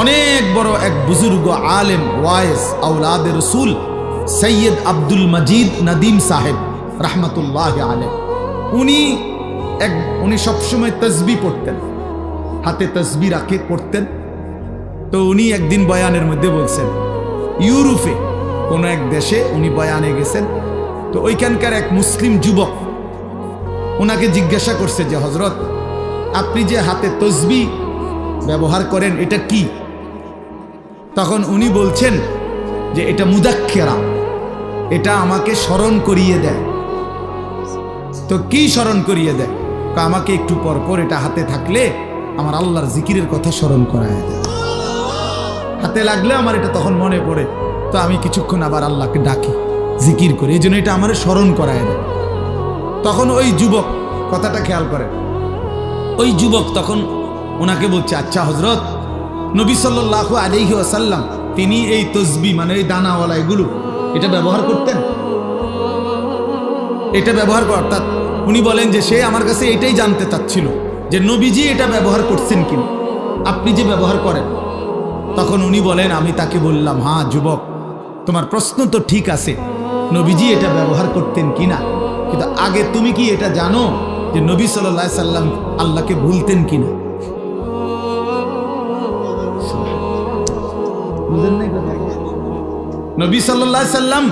অনেক বড় এক বুজুর্গ আলেম ওয়ায়েস আউলাদ রসুল, সৈয়দ আব্দুল মজিদ নদীম সাহেব, রহমতুল্লাহ আলেম উনি এক, উনি সবসময় তসবি পড়তেন, হাতে তসবি রাখে, পড়তেন। তো উনি একদিন বয়ানের মধ্যে বলছেন, ইউরোপে কোনো এক দেশে উনি বয়ানে গেছেন, তো ওইখানকার এক মুসলিম যুবক ওনাকে জিজ্ঞাসা করছে যে হজরত আপনি যে হাতে তসবি ব্যবহার করেন, এটা কি? তখন উনি বলছেন যে এটা মুদাক্ষেরা এটা আমাকে স্মরণ করিয়ে দেয়। তো কি স্মরণ করিয়ে দেয়? আমাকে একটু পর পর এটা হাতে থাকলে আমার আল্লাহর জিকিরের কথা স্মরণ করায় দেয়। হাতে লাগলে আমার এটা তখন মনে পড়ে। তো আমি কিছুক্ষণ আবার আল্লাহকে ডাকি, জিকির করি, এই জন্য এটা আমার স্মরণ করায় দেয়। তখন ওই যুবক, কথাটা খেয়াল করে ওই যুবক তখন ওনাকে বলছে আচ্ছা হজরত নবী সাল্লাহ আলিহি আসাল্লাম তিনি এই তসবি মানে এই দানাওয়ালা এগুলো, এটা ব্যবহার করতেন? এটা ব্যবহার কর, অর্থাৎ উনি বলেন যে সে আমার কাছে এটাই জানতে চাচ্ছিল, যে নবীজি এটা ব্যবহার করছেন কিনা, আপনি যে ব্যবহার করেন। তখন উনি বলেন, আমি তাকে বললাম হ্যাঁ যুবক, তোমার প্রশ্ন তো ঠিক আছে, নবীজি এটা ব্যবহার করতেন কিনা? কিন্তু আগে তুমি কি এটা জানো, যে নবী সাল্লাহ সাল্লাম আল্লাহকে ভুলতেন কিনা? নবী সাল্লাহ সাল্লাম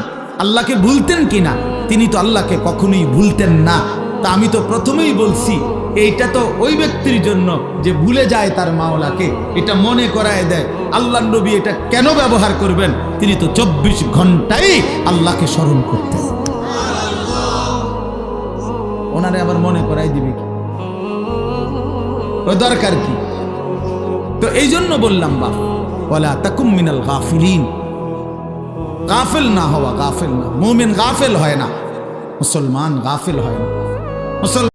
আল্লাহকে ভুলতেন কিনা? তিনি তো আল্লাহকে কখনোই ভুলতেন না। তা আমি তো প্রথমেই বলছি, এইটা তো ওই ব্যক্তির জন্য যে ভুলে যায় তার মাওলাকে, এটা মনে করায় দেয়। আল্লাহ নবী এটা কেন ব্যবহার করবেন? তিনি তো চব্বিশ ঘন্টাই আল্লাহকে স্মরণ করতেন। ওনারে আবার মনে করাই দিবে কি? দরকার কি? তো এই জন্য বললাম, বাপ ওলা তাকুম মিনাল গাফিলিন। গাফেল না হওয়া গাফেল না। মোমেন গাফেল হয় না। মুসলমান গাফেল হয় না। মুসলমান